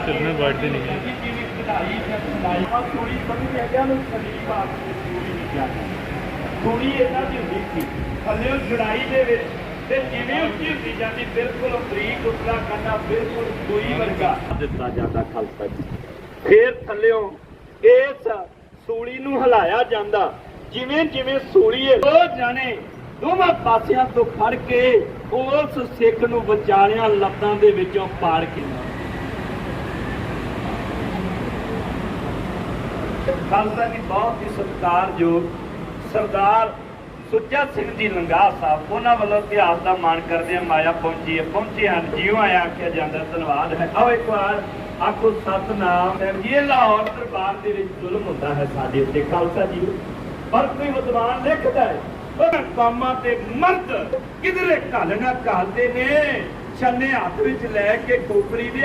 ਚੱਲਣੇ ਬੈਠਦੇ ਨਹੀਂ ਥੋੜੀ ਇਹਨਾਂ ਦੀ ਹੁੰਦੀ ਸੀ ਥੱਲੇ ਛੜਾਈ ਦੇ ਵਿੱਚ ਤੇ ਜਿਵੇਂ ਉੱਚੀ ਹੁੰਦੀ ਜਾਂਦੀ ਬਿਲਕੁਲ ਬਰੀਕ ਉਤਰਾ ਕਰਨਾ ਬਿਲਕੁਲ ਕੋਈ ਵਰਗਾ ਦਿੱਤਾ ਜਾਂਦਾ ਖਾਲਸਾ ਫੇਰ ਥੱਲਿਓਂ ਇਸ ਸੂਲੀ ਨੂੰ ਹਿਲਾਇਆ ਜਾਂਦਾ। ਜਿਵੇਂ ਜਿਵੇਂ ਸੂਲੀ ਇਹ ਜਾਣੇ ਦੋਵਾਂ ਪਾਸਿਆਂ ਤੋਂ ਫੜ ਕੇ ਉਸ ਸਿੱਖ ਨੂੰ ਵਿਚਾਲਿਆਂ ਲੱਤਾਂ ਦੇ ਵਿੱਚੋਂ ਪਾੜ ਕੇ ਖਾਲਸਾ ਜੀ ਬਹੁਤ ਹੀ ਸਤਿਕਾਰਯੋਗ ਸਰਦਾਰ ਸੁੱਚਾ ਸਿੰਘ ਜੀ ਲੰਗਾ ਸਾਹਿਬ, ਉਹਨਾਂ ਵੱਲੋਂ ਇਤਿਹਾਸ ਦਾ ਮਾਣ ਕਰਦੇ ਆ ਮਾਇਆ ਪਹੁੰਚੀ ਹੈ, ਪਹੁੰਚੇ ਹਨ, ਜਿਉਂ ਆਇਆ ਆਖਿਆ ਜਾਂਦਾ, ਧੰਨਵਾਦ ਹੈ। ਆਓ ਇੱਕ ਵਾਰ ਆਖੋ ਸਤਨਾਮ ਇਹ ਲਾਹੌਰ ਦਰਬਾਰ ਦੇ ਵਿੱਚ ਜ਼ੁਲਮ ਹੁੰਦਾ ਹੈ ਸਾਡੇ ਉੱਤੇ, ਖਾਲਸਾ ਜੀ ਪਰ ਕੋਈ ਵਿਦਵਾਨ ਲਿਖਦਾ ਹੈ ਕਾਮਾਂ ਤੇ ਮਰਦ ਕਿਧਰੇ ਘਾਲਣਾ ਘਾਲਦੇ ਨੇ। ਛੰਨੇ ਹੱਥ ਵਿੱਚ ਲੈ ਕੇ ਕੋਪਰੀ ਦੇ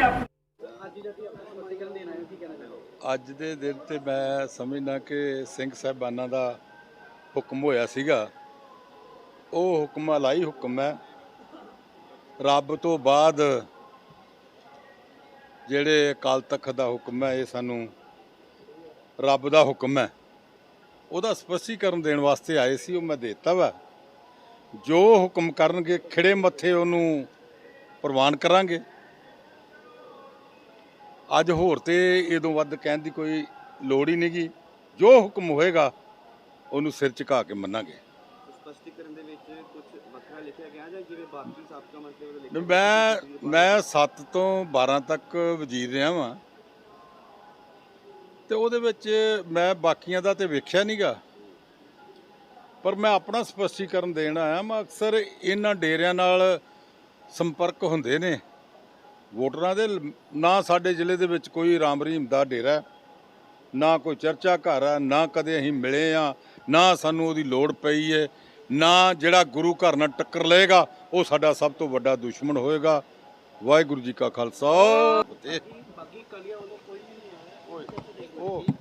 ਅੱਜ ਦੇ ਦਿਨ ਤੇ ਮੈਂ ਸਮਝਦਾ ਕਿ ਸਿੰਘ ਸਾਹਿਬਾਨਾਂ ਦਾ ਹੁਕਮ ਹੋਇਆ ਸੀਗਾ। ਉਹ ਹੁਕਮ ਅਲਾਈ ਹੁਕਮ ਹੈ। ਰੱਬ ਤੋਂ ਬਾਅਦ ਜਿਹੜੇ ਅਕਾਲ ਤਖਤ ਦਾ ਹੁਕਮ ਹੈ, ਇਹ ਸਾਨੂੰ ਰੱਬ ਦਾ ਹੁਕਮ ਹੈ। ਉਹਦਾ ਸਪਸ਼ਟੀਕਰਨ ਦੇਣ ਵਾਸਤੇ ਆਏ ਸੀ ਉਹ ਮੈਂ ਦੇਤਾ ਵਾ। ਜੋ ਹੁਕਮ ਕਰਨਗੇ ਖਿੜੇ ਮੱਥੇ ਉਹਨੂੰ ਪ੍ਰਵਾਨ ਕਰਾਂਗੇ। ਅੱਜ ਹੋਰ ਤੇ ਇਦੋਂ ਵੱਧ ਕਹਿਣ ਦੀ ਕੋਈ ਲੋੜ ਹੀ ਨਹੀਂਗੀ। ਜੋ ਹੁਕਮ ਹੋਏਗਾ ਉਹਨੂੰ ਸਿਰ ਝੁਕਾ ਕੇ ਮੰਨਾਂਗੇ। ਸਪਸ਼ਟੀਕਰਨ ਦੇ ਵਿੱਚ ਕੁਝ ਵੱਖਰਾ ਲਿਖਿਆ ਗਿਆ ਜਾਂ ਜਿਵੇਂ ਬਾਕੀ ਸਾਬਕਾ ਮੰਤਰੀ ਵੱਲੋਂ ਲਿਖਿਆ ਨਹੀਂ, ਮੈਂ ਮੈਂ 7 ਤੋਂ 12 ਤੱਕ ਵਜ਼ੀਰ ਰਿਹਾ ਵਾਂ। ਤੇ ਉਹਦੇ ਵਿੱਚ ਮੈਂ ਬਾਕੀਆਂ ਦਾ ਤੇ ਵੇਖਿਆ ਨਹੀਂਗਾ ਪਰ ਮੈਂ ਆਪਣਾ ਸਪਸ਼ਟੀਕਰਨ ਦੇਣ ਆਇਆ ਮੈਂ ਅਕਸਰ ਇਹਨਾਂ ਡੇਰਿਆਂ ਨਾਲ ਸੰਪਰਕ ਹੁੰਦੇ ਨੇ। ਵੋਟਰਾਂ ਦੇ ਨਾ ਸਾਡੇ ਜ਼ਿਲ੍ਹੇ ਦੇ ਵਿੱਚ ਕੋਈ ਰਾਮ ਰਹੀਮ ਦਾ ਡੇਰਾ ਨਾ ਕੋਈ ਚਰਚਾ ਘਰ ਆ ਨਾ ਕਦੇ ਅਸੀਂ ਮਿਲੇ ਆ ਨਾ ਸਾਨੂੰ ਉਹਦੀ ਲੋੜ ਪਈ ਹੈ, ਨਾ ਜਿਹੜਾ ਗੁਰੂ ਘਰ ਨਾਲ ਟੱਕਰ ਲਏਗਾ, ਉਹ ਸਾਡਾ ਸਭ ਤੋਂ ਵੱਡਾ ਦੁਸ਼ਮਣ ਹੋਏਗਾ। ਵਾਹਿਗੁਰੂ ਜੀ ਕਾ ਖਾਲਸਾ। ਬਾਕੀ ਕਲੀਆਂ ਵੱਲੋਂ ਕੋਈ ਵੀ ਨਹੀਂ ਆਇਆ ਉਹ